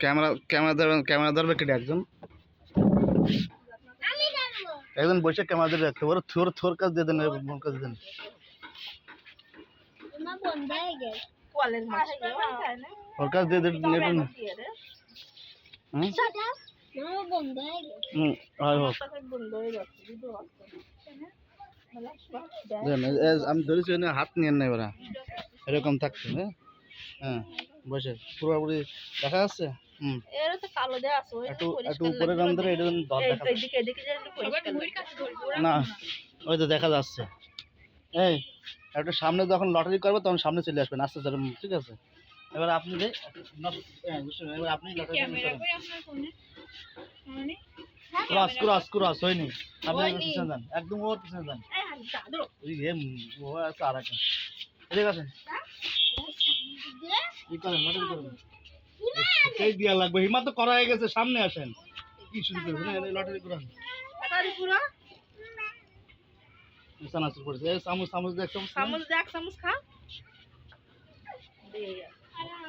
Camera camera ধরবে camera ধরবে কেটে একজন? একজন বসে ক্যামেরা ধরে রাখতে ওর থোর থোর কাজ দিয়ে দেন মন কাজ দেন। ওর কাজ দিয়ে আমি ধরেছি না হাত নিয়ে নেই ওরা এরকম থাকছে হ্যাঁ? হ্যাঁ। বসে পুরোপুরি দেখা যাচ্ছে? হুম। এর তো কালো দেওয়া আছে একটু একটু উপরে গান ধরে এটা দর দেখা এদিকে এদিকে একটু পরিষ্কার না ওই তো দেখা যাচ্ছে। এই একটু সামনে যখন লটারি করবে তখন সামনে চলে আসবেন আস্তে আস্তে ঠিক আছে? এবার আপনি হ্যাঁ। এবার আপনি লটারি ক্রস ক্রস ক্রস হয়নি। আপনি পিছনে যান একদম ওর পিছনে যান। ওই ও আছে আর একটা ঠিক আছে করেন। লটারি এই দিয়া লাগবে। হিমা তো করা হয়ে গেছে সামনে আসেন। কি শুরু করবেন? লটারি করেন। তাড়াতাড়ি পুরো? চানাচুর পড়েছে। এই চামচ চামচ দেখ খা।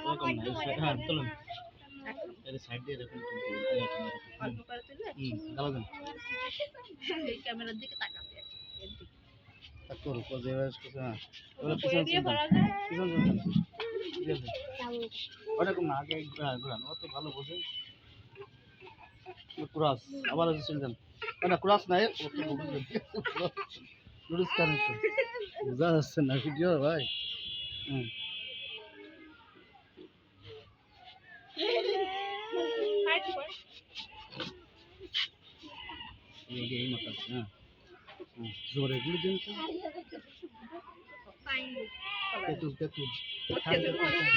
এরকম না হ্যাঁ চলুন এর সাইড দিয়ে এরকম তুলতে হবে, এরকম, এরকম। অল্প করে তুলে হুম গালা দেন। ক্যামেরার দিকে দিকে। তাক করো কো যে বেশ কিছু হ্যাঁ। আছে। ওরকম না আগে ঘুরান ও তো ভালো বোঝে। ক্রাস আবার আছে চলছেন না ক্রাস নাই ও তো নুডলস কারণ তো। বোঝা যাচ্ছে না ভিডিও ভাই? হুম। কর এই মতো হ্যাঁ। জোরে গুলি দিন তো তেতুল তেতুল খান তেতুল খান।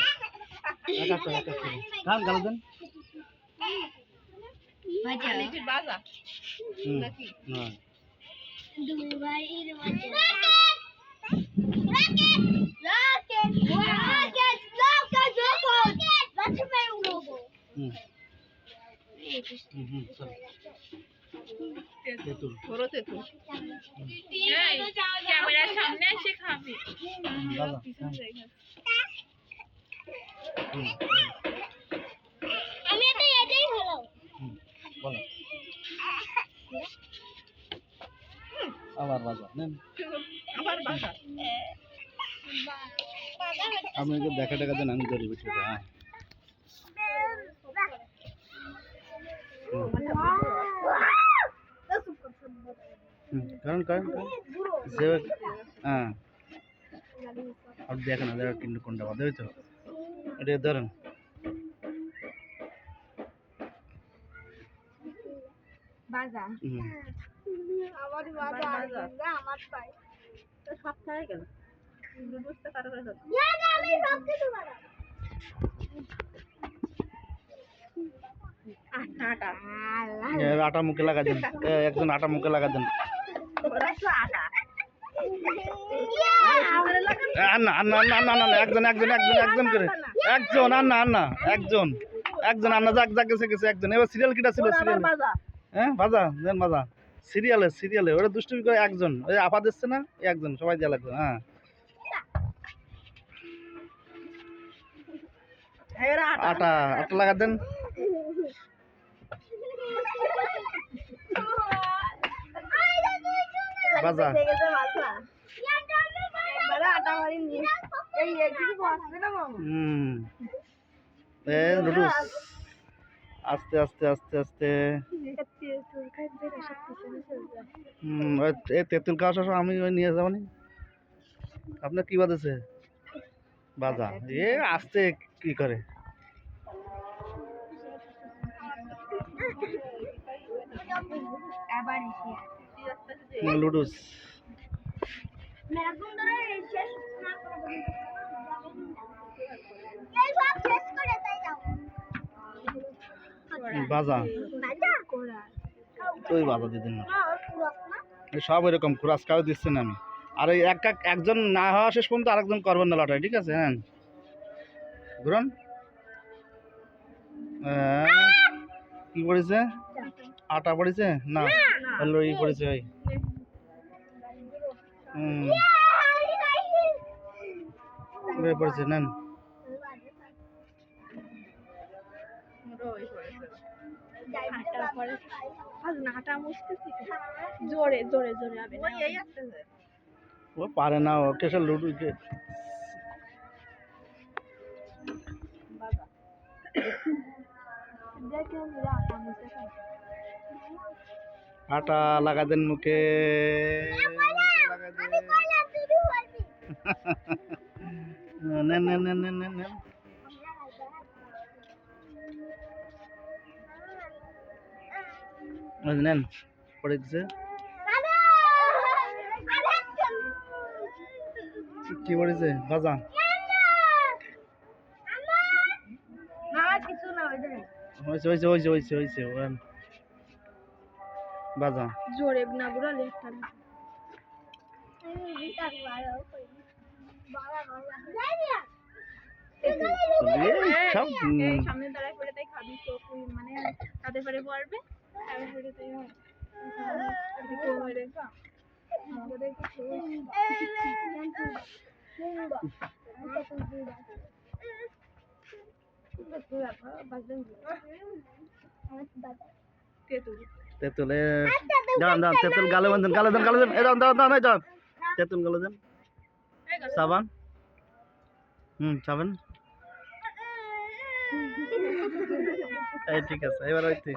এক একটা এক একটা করে। খান গালা দেন আলিফি বাজা চল তেতুল। ক্যামেরার সামনে এসে খাবি। আমি তো এটাই হলো বলো। আবার বাজা নেন। আবার বাজা আপনি দেখা টাকা দেন আমি ধরি বিষয়টা হ্যাঁ। কারণ কারণ যে হ্যাঁ। আপনি দেখেন কিন্তু কোনটা বাদে হইতো এটা ধরেন। বাজা। আমার বাজা, বাজা। আমার পাই তো সব গেল বুঝতে পারো করে দাও আমি সব কিছু বাড়া আটা আটা। আটা মুখে লাগা দেন। একজন আটা মুখে লাগা দেন। ওরা তো আটা এ, আর না আর না না, না, না, একজন একজন একজন একজন করে। একজন আর না আর একজন। একজন আর না যাক যাক গেছে গেছে একজন। এবার সিরিয়াল কিটা ছিল সিরিয়াল হ্যাঁ বাজা দেন বাজা। সিরিয়ালে সিরিয়ালে ওরা দুষ্টুমি করে একজন। ওই আপা দিচ্ছে না একজন সবাই দেওয়া লাগবে হ্যাঁ। আটা। আটা আটা লাগা দেন বাজা একবারে আটা মারি নিয়ে এই এই কিছু আসবে না মামা হুম এ লুডুস আস্তে আস্তে আস্তে আস্তে। হুম ওই এ তেঁতুল খাওয়া শেষ আমি ওই নিয়ে যাব নি। আপনার কি বাজেছে? বাজা। এ আস্তে কি করে? হুম, লুডুস। করে তাই বাজা। বাজা? বাজা না। সব এরকম কুরাস কাউ দিচ্ছে না আমি। আর ওই এক এক- একজন না হওয়া শেষ পর্যন্ত আরেকজন করবেন না লটারি ঠিক আছে? হ্যাঁ। ঘুরন। কি পড়েছে আটা পড়েছে? না ওই পড়েছে ভাই হুম। পড়েছে নেন। জোরে জোরে হবে ও পারে না ও কেসে লুডু কে আটা লাগা দেন মুখে। নেন নেন নেন নেন নেন নেন। নেন পড়ে দিছে। কি পড়েছে? বাজা হয়েছে হয়েছে হয়েছে হয়েছে হয়েছে বাজা জোরে না এই সব সামনে দাঁড়ায় পড়ে তাই খাবি তো মানে তাদের পরে পড়বে হয় তেতুল তেঁতুলে দাঁড়ান দাঁড়ান তেঁতুল গালে বাঁধেন গালে দেন গালে দেন এই দাঁড়ান দাঁড়ান দাঁড়ান এই দাঁড়ান। তেঁতুল গালে দেন। সাবান। হুম সাবান। এই ঠিক আছে এবার ওই তুই।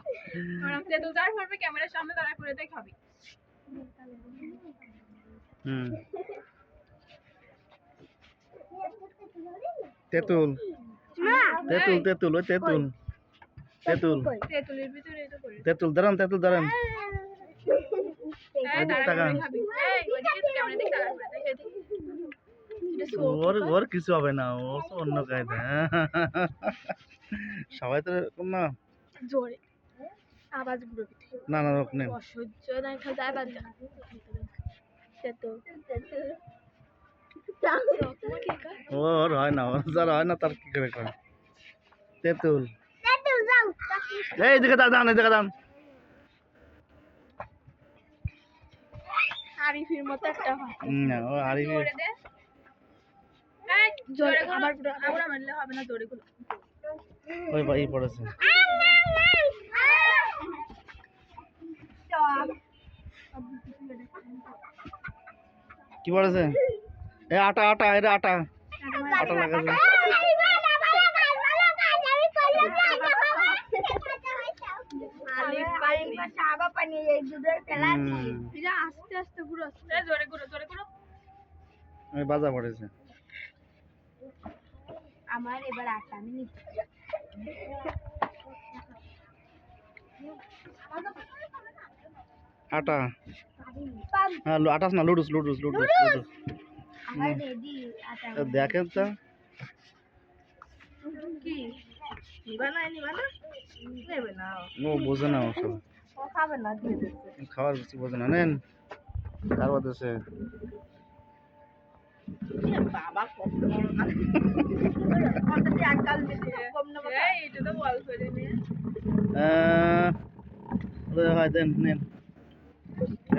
তেতুল যার পড়বে ক্যামেরার সামনে দাঁড়ায় পড়ে তাই খাবি। হুম। তেঁতুল। তেঁতুল। তেঁতুল ওই তেঁতুল। তেঁতুল। তেঁতুল দাঁড়ান তেঁতুল দাঁড়ান। ওর ওর কিছু হবে না ও অন্য কায়দা। সবাই তো এরকম না। জোরে। আওয়াজ বুড়ো না না ওরকম নেই অসহ্য না খালি যায় বাদ যা। সে তো। ওর হয় না ওর যার হয় না তার কি করে করে তেঁতুল। এই দিকে দাঁড়ান এই দিকে দাঁড়ান। আরিফির মতো একটা না ও আরি এই জোরে জোরে আবার আবার মারলে হবে না জোরে গুলো ওই ভাই পড়েছে। কি পড়েছে? এই আটা আটা এটা আটা। আটা লাগাছে হুম, এটা আস্তে আস্তে ঘুরো জোরে গুলো জোরে গুলো ওই বাজা পড়েছে আমার এবার আটা আমি নিচ্ছি। আটা। হ্যাঁ আটাস না লুডুস লুডুস লুডুস লুডুস! আমার রেডি তা দেখেন তো। ও বোঝে না ওসব ও খাবে না দিয়ে দিচ্ছে। খাওয়ার কিছু বোঝে না। নেন কার বাদেছে বাবা কত বড় না কত আকাল দিছে কম না এই এটা তো বল করে নিয়ে আহ, ওরে হয় দেন নেন।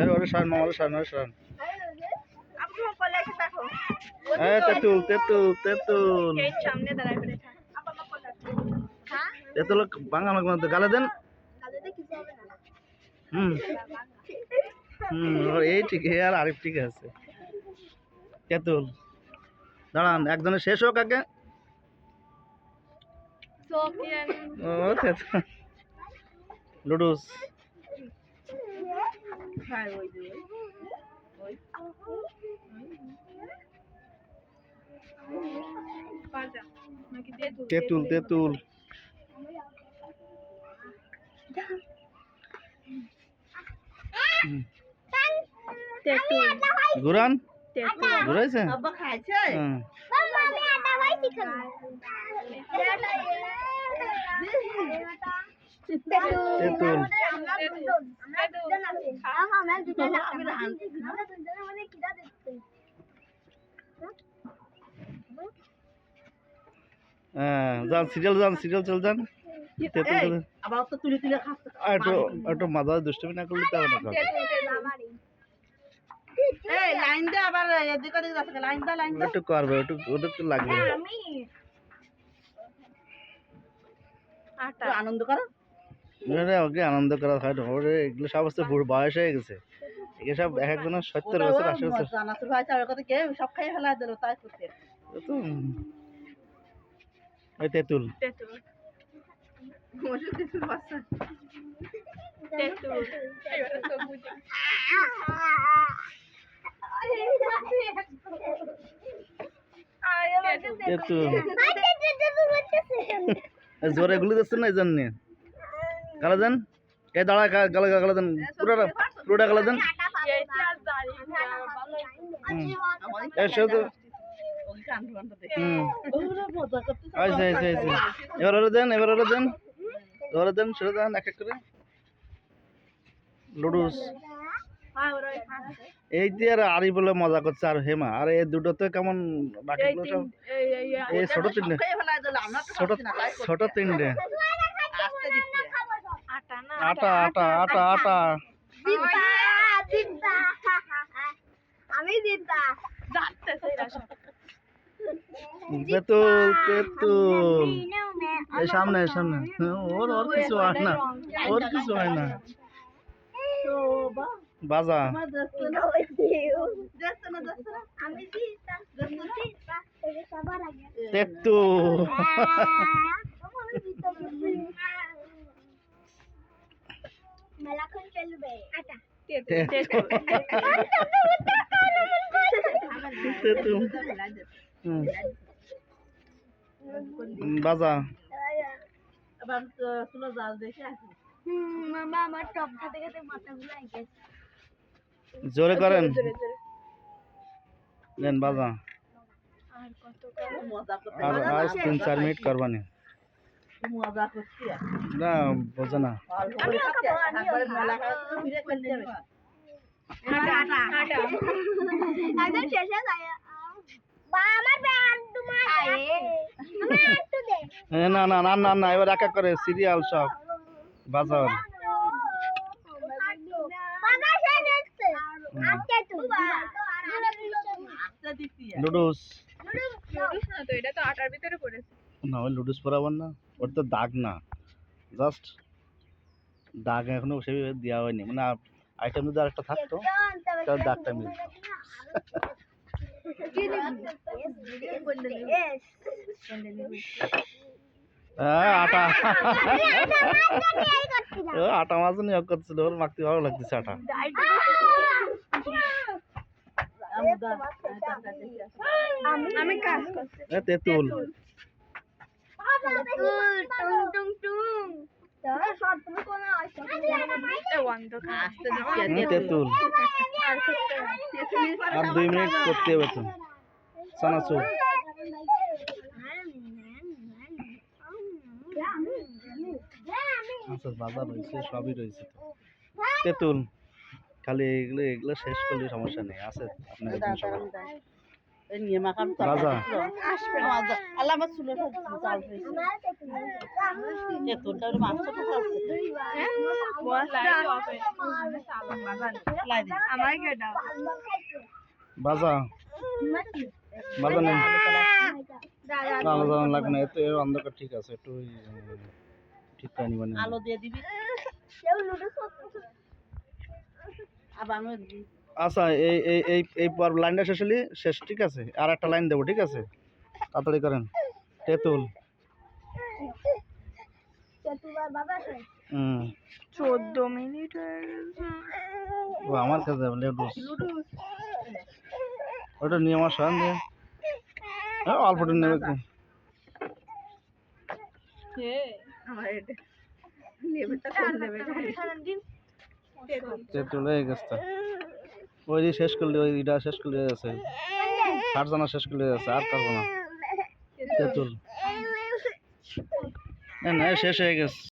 এর ওরে সারান ওরে সারান ওরে সারান। আপনি কলে এসে দেখো। এই তেঁতুল তেঁতুল মধ্যে গালে দেন। হুম। হুম এই ঠিক আর আরিফ ঠিক আছে। তেঁতুল দাঁড়ান একজনের শেষ হোক আগে। ও লুডুস। তেঁতুল তেঁতুল। হুম। তেতুল ঘুরান তেতুল ঘুরাইছে আব্বা খাইছে হুম। তেঁতুল হ্যাঁ যান সিরিয়াল যান সিরিয়াল চল একটু দুষ্টমি না করলে একটু করবে একটু ওটা তো লাগবে। আনন্দ করো। ওকে আনন্দ করা হয় না। ওরে এগুলো সব হচ্ছে বয়স হয়ে গেছে। এগুলো সব এক একজনের সত্তর বছর আশি বছর। ভাই কথা কে সব খাই ফেলা দিল তাই করতে তেঁতুল। তেঁতুল। এবারে তো বুঝি তেঁতুল এই জোরে গুলি দিচ্ছে না এই জন্যে গালা দেন এ দাঁড়া গালা গালা দেন পুরোটা পুরোটা গালা আচ্ছা এবার ওরা দেন এবার ওরা দেন ওরা দেন সেটা দেন এক এক করে। লুডুস হ্যাঁ এই দিয়ে আর আরি বলে মজা করছে আর হেমা। আর এই দুটো তো কেমন বাকিগুলো সব তিন এই ছোট তিনটে। ছোট ছোট তিনটে। আটা আটা আটা আটা আমি সব তেঁতুল তেঁতুল এই সামনে সামনে। ওর ওর কিছু হয় না। ওর কিছু হয় না। বাজা। তেঁতুল মেলাখন চলবে। আটা তেঁতুল তেঁতুল। বাজা আবার শুনো জাল দেখে আসি। মামা আমার টপ খেতে খেতে মাথাগুলো আইকে জোরে করেন। নেন বাজা। আর কত করে মজা করতে আর আজ তিন চার মিনিট করবানি। মজা করছি। না বোঝে না। অল্প করে খাচ্ছে একবার মেলা খাওয়া তো ফিরে করতে যাবে আটা আটা একদম শেষে যায় না না না না না এবার এক এক করে সিরিয়াল সব। লুডুস লুডুস। না তো এটা তো আটার ভিতরে পড়েছে। না ওই লুডুস পরাবার না ওর তো দাগ না। জাস্ট দাগ এখনও সেভাবে দেওয়া হয়নি। মানে আইটেম যদি আরেকটা থাকতো তাহলে দাগটা মিলতো। আটা ও আটা মাছ নিয়োগ করছিল ওর মাখতে ভালো লাগতেছে আটা আমি কাজ করছি তেঁতুল টুং টুং টুং অন্ধকার আসতে দিচ্ছি হুম, তেঁতুল আর দুই মিনিট করতে হবে তো। চানাচুর আচ্ছা বাজার রয়েছে, সবই রয়েছে তো। তেঁতুল খালি এগুলো এগুলো শেষ করলে সমস্যা নেই, আছে আপনার রাজা। আল্লাহ আমার চুলে জাল হয়েছে এ মাংস কোথা আছে লাই দিই আমার কেটা বাজা। বাজা নেই না। আলাদা আলাদা লাগবে না এত অন্ধকার ঠিক আছে একটু ঠিক করে নিবেন আলো দিয়ে দিবি। আবার আমি আচ্ছা এই এই এই এই পর লাইনটা শেষ হলে শেষ ঠিক আছে? আর একটা লাইন দেবো ঠিক আছে? তাড়াতাড়ি করেন। তেঁতুল। হুম। চোদ্দ মিনিট ও আমার কাছে ওটা নিয়ে আমার দিয়ে হ্যাঁ অল্পটা নেবে। একটু তেঁতুল হয়ে গেছে। ওই শেষ করলে ওই এটা শেষ করলে আছে সারজানা শেষ করলে আছে আর পারব না তেঁতুল না না শেষ হয়ে গেছে